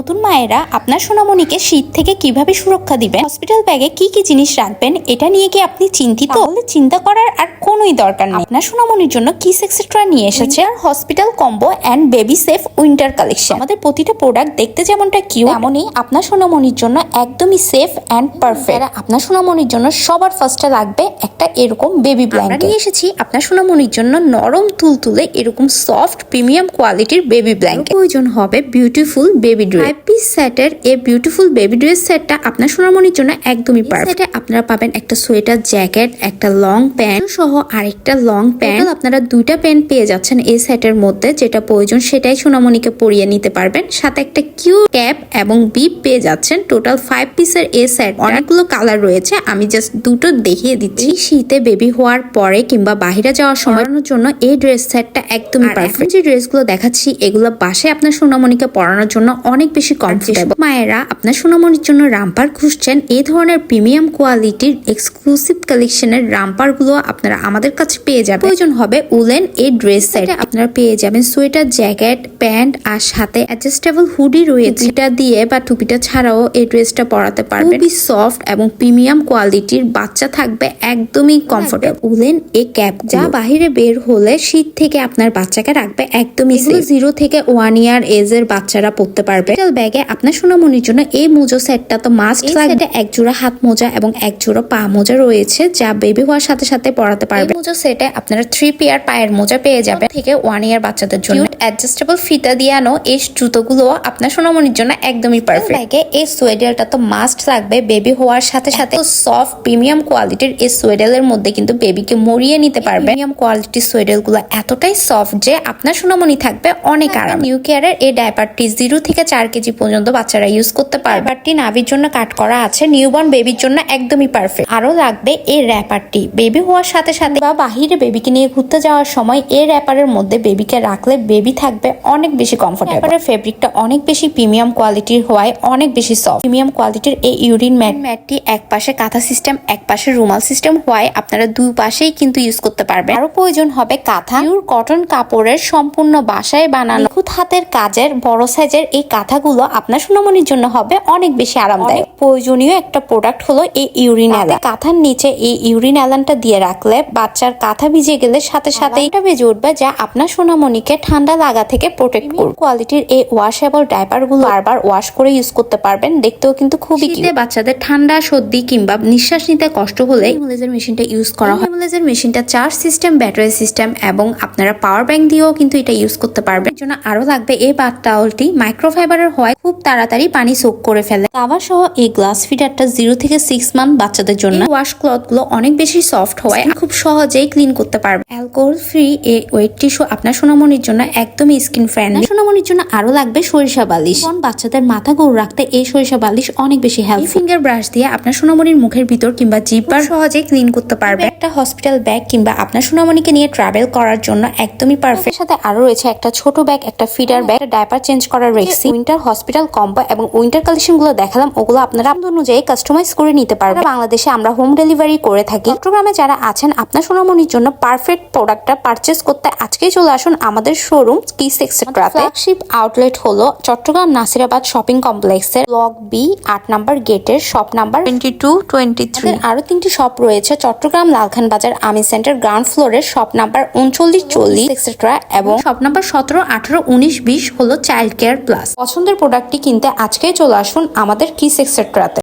নতুন মায়েরা আপনার সোনামণিকে শীত থেকে কীভাবে সুরক্ষা দিবেন? হসপিটাল ব্যাগে কি কি জিনিস রাখবেন এটা নিয়ে কি আপনি চিন্তিত? তাহলে চিন্তা করার আর কোনোই দরকার নেই। আপনার সোনামণির জন্য কিস এক্সেট্রা নিয়ে এসেছে? আর hospital combo and baby safe winter collection আমাদের প্রতিটা প্রোডাক্ট দেখতে যেমনটা কিউ তেমনই আপনার সোনামণির জন্য একদমই সেফ অ্যান্ড পারফেক্ট আপনার সোনামণির জন্য সবার ফার্স্টে লাগবে একটা এরকম বেবি ব্ল্যাঙ্কেট নিয়ে এসেছি আপনার সোনামণির জন্য নরম তুলতুলে এরকম সফট প্রিমিয়াম কোয়ালিটির বেবি ব্ল্যাঙ্কেট প্রয়োজন হবে beautiful baby dress five piece সেটের এই বিউটিফুল বেবি ড্রেস সেটটা আপনার সোনামণির জন্য একদমই পারফেক্ট সেটে আপনারা পাবেন একটা সোয়েটার জ্যাকেট একটা লং প্যান্ট সহ আরেকটা লং প্যান্ট আপনারা দুইটা প্যান্ট পেয়ে যাচ্ছেন এই সেটের মধ্যে যেটা প্রয়োজন সেটাই সোনামণিকে পরিয়ে নিতে পারবেন। সাথে একটা কিউ ক্যাপ এবং বিপ পেয়ে যাচ্ছেন টোটাল ফাইভ পিসের এ সেট অনেকগুলো কালার রয়েছে আমি জাস্ট দুটো দেখিয়ে দিচ্ছি। শীতে বেবি হওয়ার পরে কিংবা বাহিরে যাওয়ার সময়ের জন্য এই ড্রেস সেটটা একদমই পারফেক্ট যে ড্রেসগুলো দেখাচ্ছি এগুলো বাসায় আপনার সোনামণিকে পরানোর জন্য অনেক বেশি কমফোর্টেবল মায়েরা আপনার সোনামণির জন্য রামপার খুঁজছেন এই ধরনের প্রিমিয়াম কোয়ালিটির এক্সক্লুসিভ কালেকশনের রামপারগুলো আপনারা আমাদের কাছে পেয়ে যাবেন। প্রয়োজন হবে উলেন এই ড্রেস সেট আপনারা পেয়ে যাবেন সোয়েটার জ্যাকেট প্যান্ট আর সাথে অ্যাডজাস্টেবল হুডি রয়েছে। এটা দিয়ে বা টুপিটা ছাড়াও এই ড্রেসটা পরাতে পারবেন। খুবই সফট এবং প্রিমিয়াম কোয়ালিটির বাচ্চা থাকবে একদমই কমফোর্টেবল উলেন এই ক্যাপ যা বাহিরে বের হলে শীত থেকে আপনার বাচ্চাকে রাখবে একদমই জিরো থেকে ওয়ান ইয়ার এজের বাচ্চারা পড়তে পারবে। ব্যাগে আপনার সোনামণির জন্য এই মোজো সেটটা তো মাস্ট লাগবে। এক জোড়া হাত মোজা এবং এক জোড়া পা মোজা রয়েছে যা বেবি হওয়ার সাথে সাথে পরাতে পারবে। মোজো সেটে আপনারা থ্রি পেয়ার পায়ের মোজা পেয়ে যাবেন। থেকে ওয়ান ইয়ার বাচ্চাদের জন্য। অ্যাডজাস্টেবল ফিতা দিয়ে আনো এই জুতোগুলো আপনার সোনামণির জন্য একদমই পারফেক্ট ব্যাগে এই সোয়েডেলটা তো মাস্ট লাগবে বেবি হওয়ার সাথে সাথে। সফট প্রিমিয়াম কোয়ালিটির এই সোয়েডেলের মধ্যে কিন্তু বেবিকে মরিয়ে নিতে পারবে। প্রিমিয়াম কোয়ালিটির সোয়েডেলগুলো এতটাই সফট যে আপনার সোনামণি থাকবে অনেক আরাম। নিউ কেয়ারের এই ডাইপারটি জিরো থেকে চার কেজি পর্যন্ত বাচ্চারা ইউজ করতে পারবে। ডাইপারটি নাভির জন্য কাট করা আছে নিউবর্ন বেবির জন্য একদমই পারফেক্ট আরও লাগবে এই র্যাপারটি বেবি হওয়ার সাথে সাথে বা বাহিরে বেবিকে নিয়ে ঘুরতে যাওয়ার সময় এই র্যাপারের মধ্যে বেবিকে রাখলে বেবি থাকবে অনেক বেশি কমফোর্টেবল ফেব্রিকটা অনেক বেশি প্রিমিয়াম কোয়ালিটির হওয়ায় অনেক বেশি সফট প্রিমিয়াম কোয়ালিটির এই ইউরিন ম্যাট ম্যাটটি এক পাশে কাঁথা সিস্টেম এক পাশে রুমাল সিস্টেম হওয়ায় আপনারা দুই পাশেই কিন্তু ইউজ করতে পারবেন। আরও প্রয়োজন হবে কাঁথা। পিওর কটন কাপড়ের সম্পূর্ণ বাসায় বানানো। নিখুঁত হাতের কাজের বড় সাইজের এই কাঁথাগুলো আপনার সুনামনির জন্য হবে অনেক বেশি আরামদায়ক। প্রয়োজনীয় একটা প্রোডাক্ট হলো এই ইউরিন অ্যালান কাঁথার নিচে এই ইউরিন অ্যালানটা দিয়ে রাখলে বাচ্চার কাঁথা ভিজে গেলে সাথে সাথে এটা বেজে উঠবে যা আপনার সোনামণিকে ঠান্ডা লাগা থেকে প্রোটেক্ট করবে। কোয়ালিটির এই ওয়াশেবল ডাইপারগুলো বারবার ওয়াশ করে ইউজ করতে পারবেন দেখতেও কিন্তু খুবই শীতে বাচ্চাদের ঠান্ডা সর্দি কিংবা নিঃশ্বাস নিতে কষ্ট হলে হিমোলেজের মেশিনটা ইউজ করা হয়। হিমোলেজের মেশিনটা চার্জ সিস্টেম ব্যাটারি সিস্টেম এবং আপনারা পাওয়ার ব্যাংক দিয়েও কিন্তু এটা ইউজ করতে পারবেন। এর জন্য আরও লাগবে এই বাথ টাওয়ালটি মাইক্রোফাইবারের হওয়ায় খুব তাড়াতাড়ি পানি সোক করে ফেলে। কাভার সহ এই গ্লাস ফিডারটা জিরো থেকে সিক্স মান্থ বাচ্চাদের জন্য। ওয়াশ ক্লথগুলো অনেক বেশি সফট হয় খুব সহজেই ক্লিন করতে পারবে অ্যালকোহল ফ্রি এই ওয়েট টিস্যু আপনার সোনামনির জন্য একদমই স্কিন ফ্রেন্ডলি সোনামণির জন্য আরও লাগবে সরিষা বালিশ। কোন বাচ্চাদের মাথা গৌর রাখতে এই সরিষা বালিশ অনেক বেশি হেল্প ফিঙ্গার ব্রাশ দিয়ে আপনার সোনামনির মুখের ভিতর কিংবা জিব্বার সহজে ক্লিন করতে পারবে। একটা হসপিটাল ব্যাগ কিংবা আপনার সোনামনিকে নিয়ে ট্রাভেল করার জন্য একদমই পারফেক্ট সাথে আরও রয়েছে একটা ছোট ব্যাগ একটা ফিডার ব্যাগ ডাইপার চেঞ্জ করার রেক্সি উইন্টার হসপিটাল কম্বো এবং উইন্টার কালেকশনগুলো দেখালাম ওগুলো আপনারা আপনাদের অনুযায়ী কাস্টমাইজ করে নিতে পারবেন। বাংলাদেশে আমরা হোম ডেলিভারি করে থাকি। চট্টগ্রামে যারা আছেন আপনার সোনামণির জন্য পারফেক্ট প্রোডাক্টটা পারচেস করতে আজকেই চলে আসুন আমাদের শোরুম কিস এক্সেট্রাতে ফ্ল্যাগশিপ আউটলেট হলো চট্টগ্রাম নাসিরাবাদ শপিং কমপ্লেক্সের ব্লক বি আট নাম্বার গেটের shop number twenty two twenty three আরও তিনটি শপ রয়েছে চট্টগ্রাম লালখান বাজার আমি সেন্টার গ্রাউন্ড ফ্লোরের শপ নাম্বার উনচল্লিশ চল্লিশ এক্সেট্রা এবং শপ নাম্বার সতেরো আঠারো উনিশ বিশ হলো চাইল্ড কেয়ার প্লাস পছন্দের প্রোডাক্টটি কিনতে আজকেই চলে আসুন আমাদের কিস এক্সেট্রাতে